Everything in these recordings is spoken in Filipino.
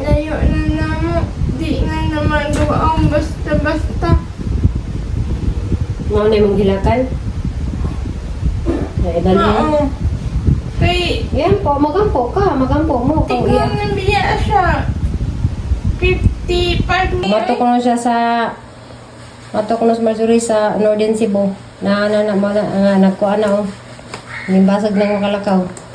Layo na namo. Di na naman ang basta-basta. Mao na imong gilakan. Ay dali. Oo. Kay, Yan po, magampo ka, magampo mo kung ikaw iya. nang biya siya. 50 pag Mato ko na siya sa Mato ko na Marjorie sa Northern Cebu. Na ano na mo na nga nagkuha na oh. Limbasag ng makalakaw. Hi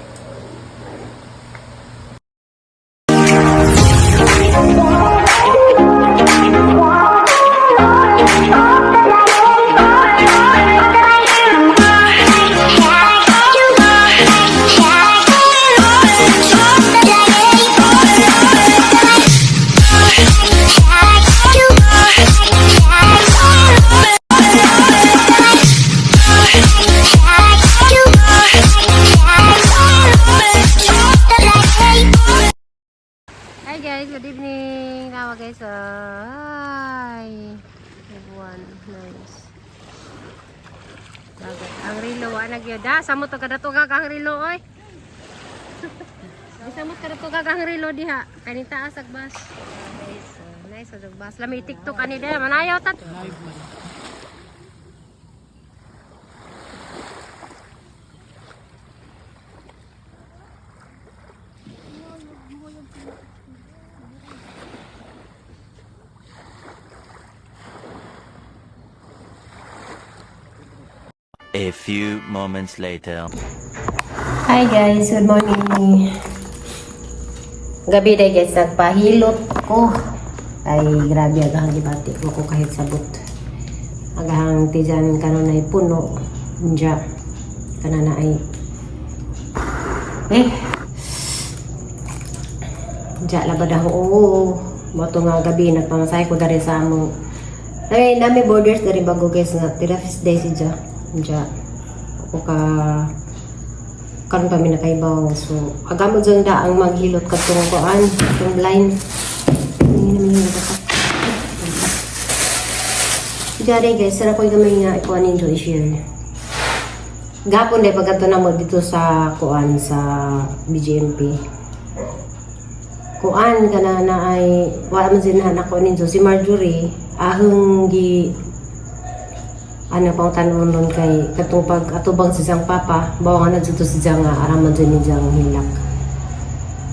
Ang rilo, wala gyud. Da, samot to kada tuga kang rilo oy. Samot kada tuga kang rilo diha. Kanita asag bas. Guys, uh, nice asag bas. Lami TikTok ani dia manayaw tat. A few moments later. Hi guys, good morning. Gabi day guys, nagpahilot ko. Ay, grabe agahang gibati ko ko kahit sabot. Agahang tijan kanon ay puno. Diya. Kanana ay eh Diya labad ako. Oo. Moto nga gabi nagpamasay ko dari sa among ay nami borders dari bago guys nga tirafis day si Diya. Diya. Ako ka karon pa mi nakaibaw so agamod dyan da ang maghilot ka tong kuan tong blind hindi naman yung dapat Dari guys, sana ko gamay nga ikuan ninyo i-share. Gapon day pagkato na mo dito sa kuan sa BGMP. Kuan kana na ay wala man sinahan ako ninyo si Marjorie ahong gi ano pang tanon nun kay katong pag atubang si siyang papa? Bawa nga na dito si siyang nga araman dyan ni siyang hilak.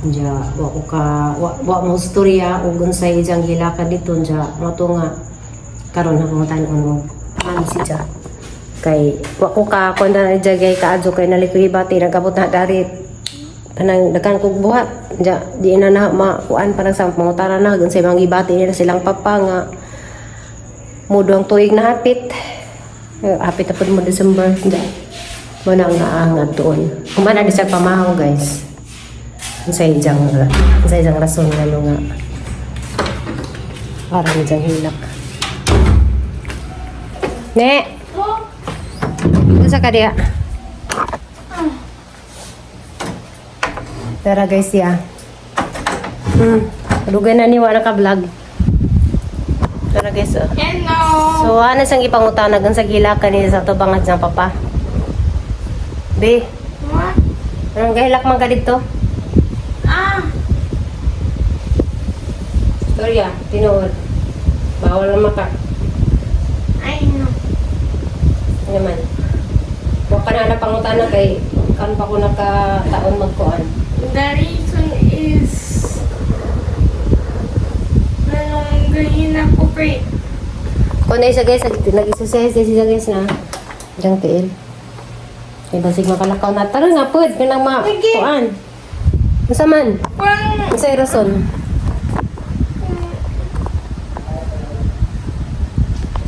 Diya, wa ko ka, wa, wa mo storya o gunsay ijang hilaka dito diya, to nga karon na kong tanon mo. Ano si siya kay wa ko ka kung na jagay kaadyo kay nalikoy bati nagabot na dari. Kanang dakan kog buhat diya di na na makuan parang sa pangutara na gunsay mga gibati nila silang papa nga mudong tuig na hapit Eh, hapit na po mo December hindi mo na ang naangat doon kumana di sa pamahaw guys sa ijang sa ijang rason nga no nga parang ijang hilak ne Ano sa kadiya? Tara guys ya. Hmm. Dugay na ni wala ka vlog. Tara guys oh. Hello. So, ano sang ipangutana gan sa gila kanina sa to bangad ng papa? Be, What? anong gahilak man ka dito? Ah, Storya, tinuod. Bawal na maka. Know. Ano naman? Huwag ka na na pangutana kay kan pa ko nakataon magkuan. The kay Kung na isa guys, din siya guys na. Diyan tiil. Kaya basig makalakaw na. Tara nga po, ka nang makuan. Masa man? Masa rason?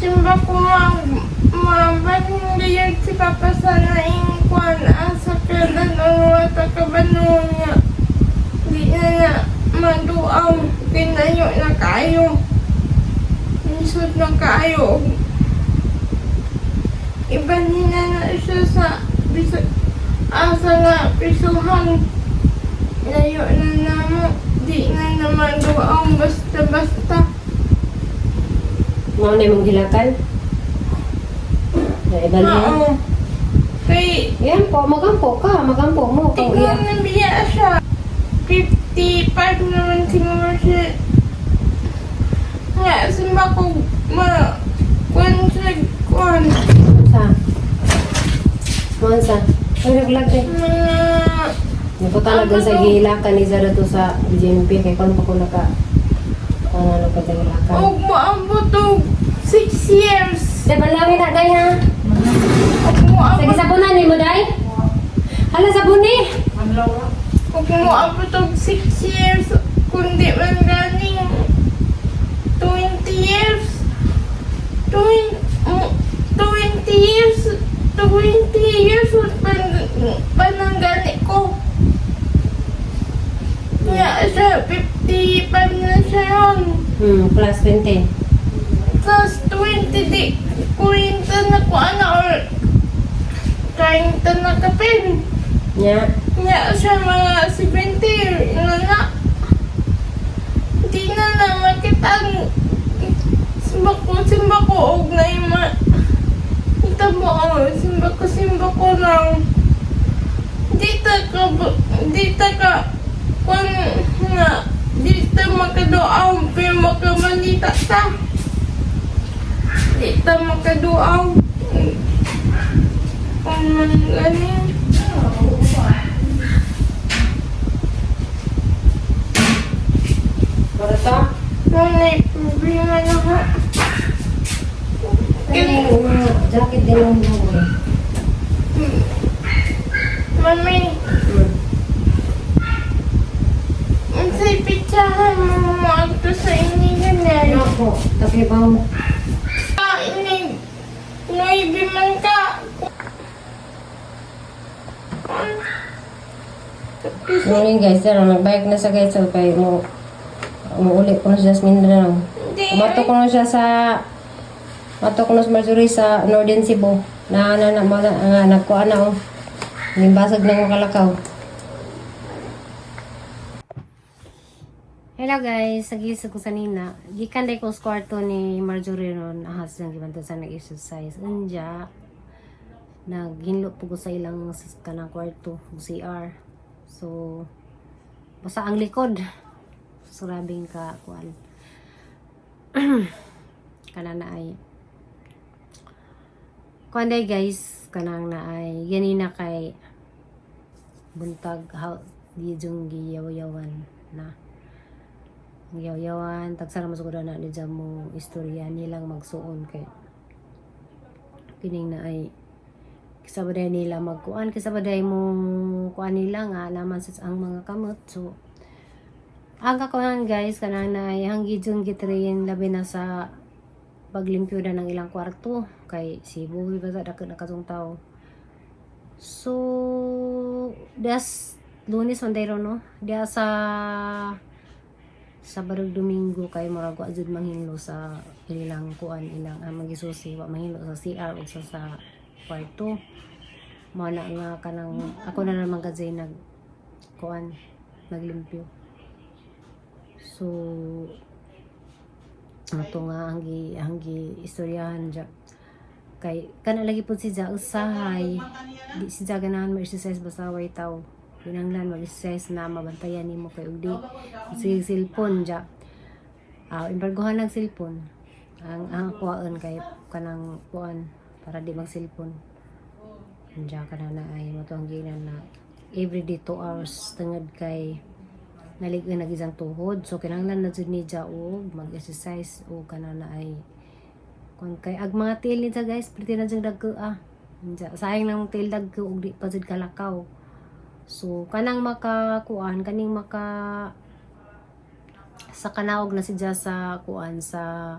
simba ko mabat hindi yun si Papa sana ingkwan asa ka na wata ka ba niya. Di na na maduaw. Pinayo na kayo. Nisod na kayo. Iba nila na siya sa bisa, asa nga pisuhan. Layo na namo. Di na naman duaw basta-basta. Mga na yung gilakan? Dali. Oo. Kay, Yan po, magampo ka. Magampo mo. Ikaw iya. nang biya siya. 55 naman siguro siya nga, sin ba ko ma... Kwan sa kwan? Sa? Kwan eh. sa? Kwan ano? sa klag kay? Hindi ko talaga sa gihilakan ni Zara to sa GMP kay kwan pa ko naka... Kung ano pa sa gihilakan. Huwag maabot to 6 years. Diba lawin na day ha? Huwag maabot. Sige sabunan ni mo day? Hala sabuni! Huwag maabot to 6 years kundi man ganing years. 20 mo- 20 years 20 years pan pananggani ko. Kaya siya 50 pa na siya yun. Hmm, plus 20. Tapos 20 di kuwinta na ko ana or kain ta na kapin. Nya. Nya siya mga 70 na na. Di na na makitang simba ko, simba ko og na yung ma... Ito mo oh, simba ko, simba ko lang. Di ta ka, bu- di ta ka, kung nga, di ta makadoaw, pero makamanita ta. Di ta makadoaw. Kung man ganin. Para to? May problema na ha. Ay, mga jacket din ang buhay. Mami, ang say pitsahan mo mo agto sa ini ganyan. Ano po? Tapi ba mo? Ini, noibi man ka. Morning guys, sir, nagbike na sa guys, so kay mo umuuli ko na siya sa Mindanao. Umato ko na siya sa Mato ko na sa Marjorie sa Northern Cebu. Na na na mo na nga nagkuha na oh. Limbasag na mga kalakaw. Hello guys, sagisag ko sa nina. Gikan day ko sa kwarto ni Marjorie ron ahas nang gibanto sa nag-exercise. Unja naghinlo po ko sa ilang kanang kwarto, CR. So basta ang likod. Surabing ka kuan. kana na ay kuan day guys kanang na ay ganina kay buntag how di jung giyaw-yawan na. Ang yaw-yawan tagsara siguro na ni mo istorya nilang magsuon kay kining na ay kisabaday nila magkuan kisabaday mo kuan nila nga naman sa ang mga kamot. So ang kakuan guys kanang na ay hanggi jung gitrain labi na sa paglimpyo na ng ilang kwarto kay si Buhi ba dakit na katong tao. So das lunes on day no? Dia sa sa barog domingo kay murag wa jud sa ilang kuan ilang ah, magisusi wa manghinlo sa CR ug sa sa kwarto. Mo na nga kanang ako na naman kasi nag kuan naglimpyo so ato nga hanggi hanggi istoryahan dya. Kay kana lagi pud si Ja usahay di si Ja ganahan mo exercise basta way taw? Pinanglan mag exercise na mabantayan nimo kay ug di. Si cellphone dya. Ah embargohan ng cellphone. Ang ang kuan kay kanang kuan para di mag cellphone. Diyan ka na na ay matong ginan na everyday 2 hours tungod kay naligoy na isang tuhod. So kinahanglan na jud ni og mag-exercise o kana na ay kung kay ag mga tail ni Ja guys. Pretty na jud dagko ah. Sayang nang tail dagko og di pa jud kalakaw. So kanang makakuan kaning maka sa kanaog na si Ja sa kuan sa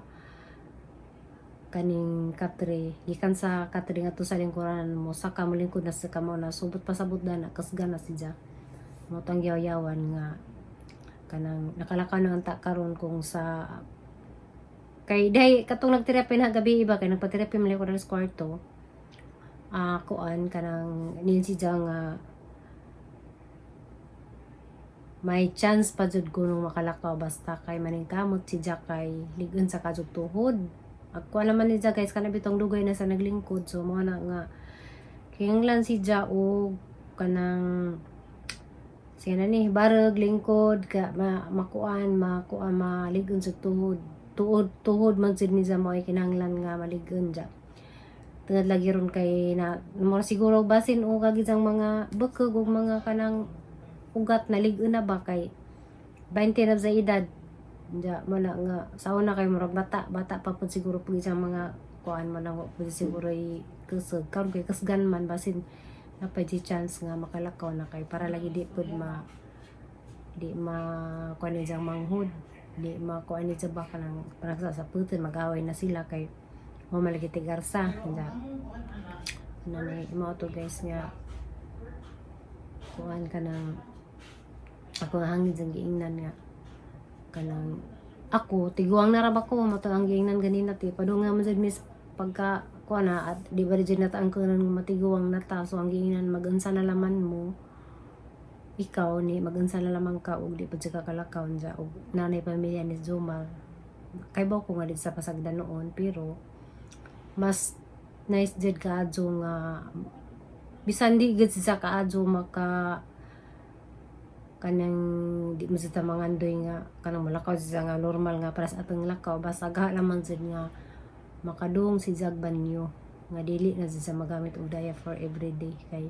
kaning katre. Gikan sa katre nga to sa lingkuran mo sa kamo lingkod na sa kamo na subot pasabot na na kasgan na si Ja mo tang yaw-yawan nga kanang nakalakaw na ang karon kung sa kay day katong nagterapi na gabi iba kay nagpa-therapy man ko sa kwarto ah kuan kanang nin si Ja nga may chance pa jud kunong makalakaw basta kay maning kamot si Ja kay ligon sa kajug tuhod. Ako naman ni Ja guys kana bitong dugay na sa naglingkod so mo na nga kinanglan si Ja og kanang siya na ni barag lingkod ka ma, makuan makuan maligon sa tuhod. Tuhod tuhod man jud ni Ja mo ay kinahanglan nga maligon ja tungod lagi ron kay na mo siguro basin o kagid ang mga bekeg ug mga kanang ugat na lig na ba kay 20 na sa edad. Diya, mo na nga sa una kay murag bata bata pa pud siguro pud sa mga kuan mo nang pud siguro i kusog karon kay kasgan man basin na pa di chance nga makalakaw na kay para lagi di pud ma di ma kuan ni siyang manghud di ma kuan ni sa baka nang parang sa saputin mag-away na sila kay mo malagi tigarsa diya na ni mo to guys nga kuan ka ng ako nga hangin sa giingnan nga kanang ako tiguang na raba ko mato ang giingnan ganina ti padung nga man miss pagka kuha na at di ba rin nata ang kanang matiguang na ta so ang giingnan magunsa na laman mo ikaw ni magunsa na lamang ka ug di pud sa kakalakaw dya ug nanay pamilya ni Zumar kay ba ko nga di sa pasagda noon pero mas nice jud ka adjo nga bisan di gud sa kaadjo maka kanang di mo sa mga andoy nga kanang malakaw siya nga normal nga para sa atong lakaw. Basta ga naman sad nga makadung si jag banyo nga dili na siya magamit og daya for everyday kay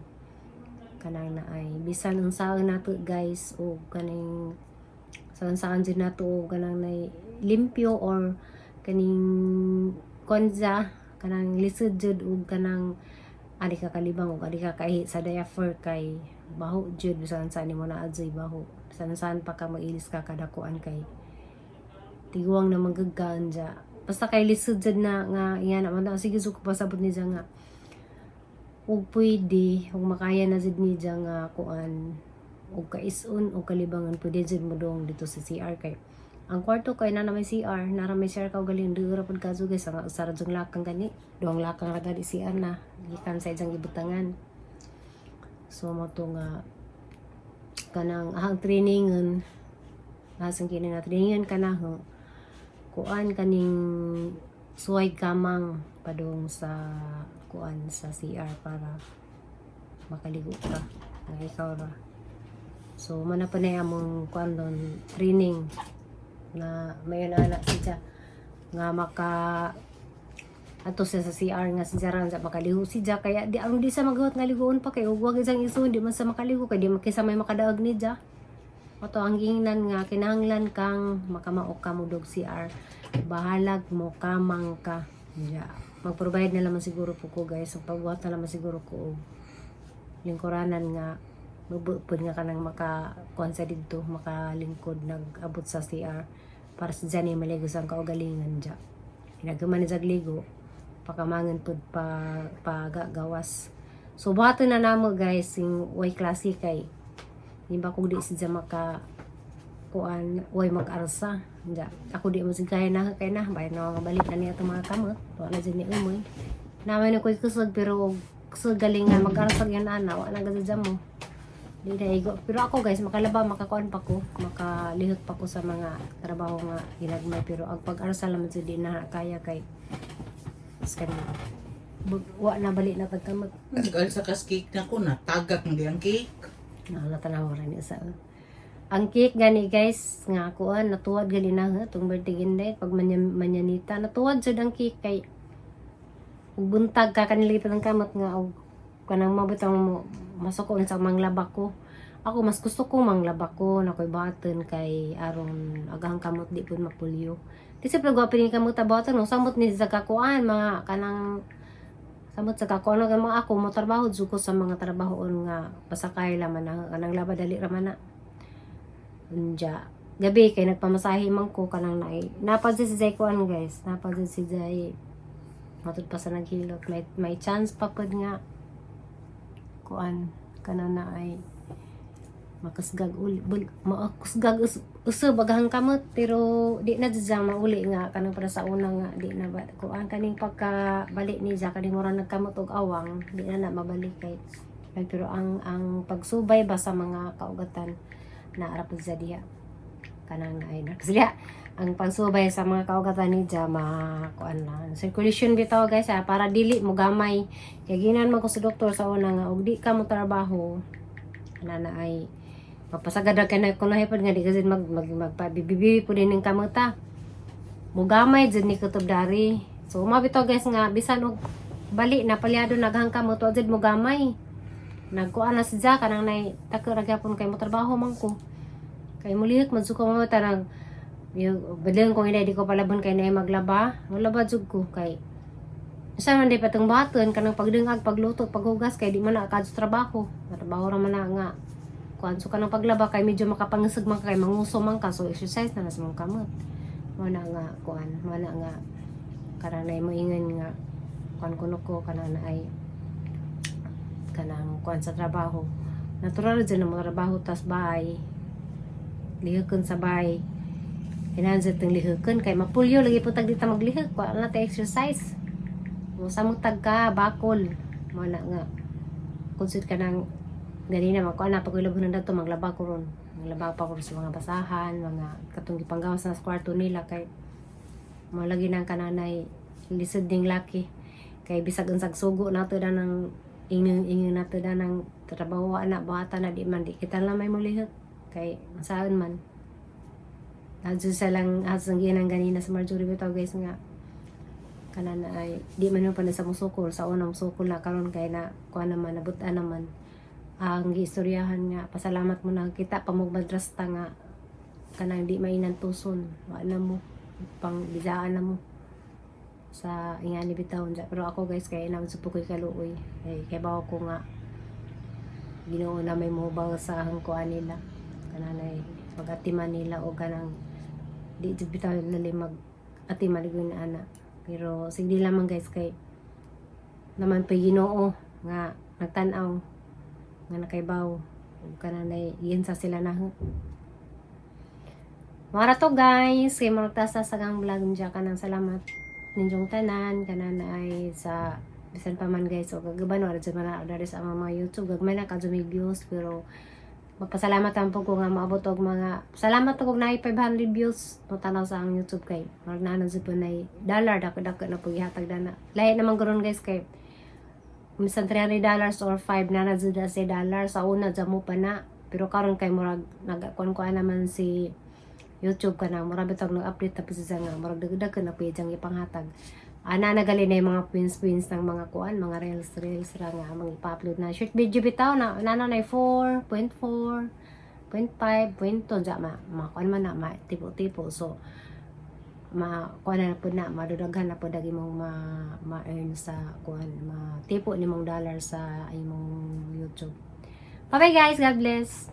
kanang na ay bisan ang saan nato guys o kaning saan saan din nato o kanang na limpyo or kaning konza kanang lisod jud og kanang adi ka kalibang ug adi ka kay sa diapher kay baho jud. Bisan saan nimo na adjay baho bisan saan pa ka magilis ka kada kuan kay tiguang na magaggaan dya basta kay lisod jud na nga naman na sige suko pasabot ni nga. Ug pwede ug makaya na jud ni nga kuan ug kaison ug kalibangan pwede jud mo dong dito sa CR kay ang kwarto kay na may CR nara may CR ka galing dura pud kaso guys ang usara jung lakang gani duang lakang ra gani CR na gikan sa ijang ibutangan so mo to nga kanang ahang trainingon lasang kini na trainingan kana ho kuan kaning suway kamang padung sa kuan sa CR para makaligo ka. Nga ikaw ra. So mana pa among kuan doon training na may anak siya. Nga maka ato siya sa CR nga si Jaran sa makaligo si Ja kaya di ang di sa magawat nga ligoon pa kay ug wag isang iso di man sa makaligo kay di man kaysa may makadaog ni Ja Oto ang gingnan nga kinahanglan kang makamaok ka mo dog CR bahalag mo kamang ka. Ja mag-provide na lamang siguro po ko guys. Ang pagbuhat na lamang siguro ko og lingkuranan nga mabupod nga kanang maka kuan sa didto makalingkod nag-abot sa CR para sa dyan ay maligo sa kaugalingan dya ginagaman ni Zagligo pakamangan pud pa pagagawas. So buhaton na namo guys sing way klase kay di ba kung di siya maka kuan way mag-arsa. Dya ako di mo sigaya na kay na bay na nga balik na niya mga kamot wala dyan ni umoy. Naman na ko'y kusog pero kusog galingan. Mag-arsa yan ana wala na gadya mo di na igo. Pero ako guys makalaba makakuan pa ko. Makalihot pa ko sa mga trabaho nga ginagmay. Pero ang pag-arsa sa di na kaya kay skan wa na balik na tagkamot Nagkal sa cake na ko, natagak ng ang cake. Nakakatanaw rin sa ang cake gani guys nga kuan natuwad gali na ha tong birthday ginday pag manya, manyanita natuwad jud ang cake kay buntag ka kanilitan ng kamot nga og kanang mabutang mo masuko sa manglaba ko ako mas gusto ko manglaba ko na koy baton kay aron agahang kamot di pud mapulyo sa pag ni kamot ta baton no samot ni sa kakuan mga kanang samot sa kakuan nga mga ako mo trabaho ko sa mga trabahoon nga pasakay laman na kanang laba dali raman na Unja. Gabi kay nagpamasahe man ko kanang naay. Napadyo si Jay kuan guys. Napadyo si Jay. Matud pa sa naghilot. May, may chance pa pud nga kuan kanang naay makusgag uli bul, makusgag us, uso bagahang kamot pero di na dyan mauli nga kanang para sa una nga di na ba kuan kaning pagka balik ni Jack kaning mura nagkamot og awang di na na mabalik kay Ay, pero ang ang pagsubay ba sa mga kaugatan na arap sa diha. Kanang na ay nakasliya ang pagsubay sa mga kaugatan ni Ja ma kuan lang circulation bitaw guys ha, para dili mo gamay. Kay ginan man ko sa doktor sa una nga og di ka mo trabaho ana na ay mapasagada ka na kung nahipad nga di kasi mag mag magpabibibi po din ng kamuta. Mo gamay jud ni kutob dari. So mabitaw guys nga bisan og bali na palyado naghangka mo to mo gamay nagkuan na si Zaka nang nay takot ragyapon kay mo trabaho man ko. Kay mulihik man ko mo tarang yung badang kung hindi di ko palabon kay nay maglaba. Wala ba jud ko kay sa man di patong baton kanang pagdungag pagluto paghugas kay di man na trabaho. Trabaho ra man na nga kuan so kanang paglaba kay medyo makapangisag man ka, kay manguso man ka. So exercise na nas mong kamot. Mo na nga kuan mo na nga kanang nay mo ingon nga kuan kuno ko kanang na ay kanang kuan sa trabaho. Natural dyan ang mga trabaho tas bahay. Lihakon sa bahay. Hinanzit ng lihakon kay mapulyo lagi po tag dita maglihak wa na exercise. Mo samutag ka bakol. Mo na nga. Consider ka ng ganina man ko ana pag ilabon na to maglaba ko ron. Maglaba pa ko sa mga basahan mga katong gipanggawas na sa kwarto nila kay malagi nang kananay lisod ding laki. Kay bisag unsag sugo nato da ng ingin ingin nato da ng trabaho na bata na di man di kita lang may mulihak kay saan man. Adso sa lang asang ginang ganina sa Marjorie bitaw guys nga kanan ay di man pa na sa musukol sa unang musukol na karon kay na kuan naman nabutan naman ang giistoryahan nga pasalamat mo na kita pamugmadrasta nga. Kanang di mainan tuson. Wa mo. Pang bisaan na mo. Sa ingani bitaw dya. pero ako guys kay na supo ko'y kaluoy kay kay bawa ko nga Ginoo na may mobile sa ang kuan nila. Kananay pag-atiman nila o kanang di jud bitaw lali mag atiman gyud na ana. Pero sige lamang guys kay naman pa Ginoo nga nagtan-aw nga nakaibaw. Ug kananay iyan sa sila na Mara to guys, kay magtasa sa gang vlog niya kanang salamat. Ninyong tanan kanan ay sa bisan pa man guys. O gagaban wala dyan man na sa mga YouTube. Gagmay na may views pero magpasalamat po ko nga maabot og mga salamat og na 500 views no tanaw sa ang YouTube kay mag nanon sa punay dollar dako dako na po gihatag dana lahi naman karon guys kay minsan 300 dollars or 5 na na jud sa dollar sa una dyan mo pa na. Pero karon kay murag nagkuan ko naman si YouTube ka na. Murag bitag nag-update tapos sa nga. Murag dagdag ka na pwede ang ipanghatag. Ana nagali na yung mga pins pins ng mga kuan mga reels reels ra nga. Mga ipa-upload na. Short video bitaw na. Nana na 4.4 0.5 0.2 ja ma kuan man na ma tipo tipo. So ma kuan na po na madudaghan na po dagi mong ma, ma earn sa kuan ma tipo ni mong dollar sa imong YouTube. Bye bye guys, God bless.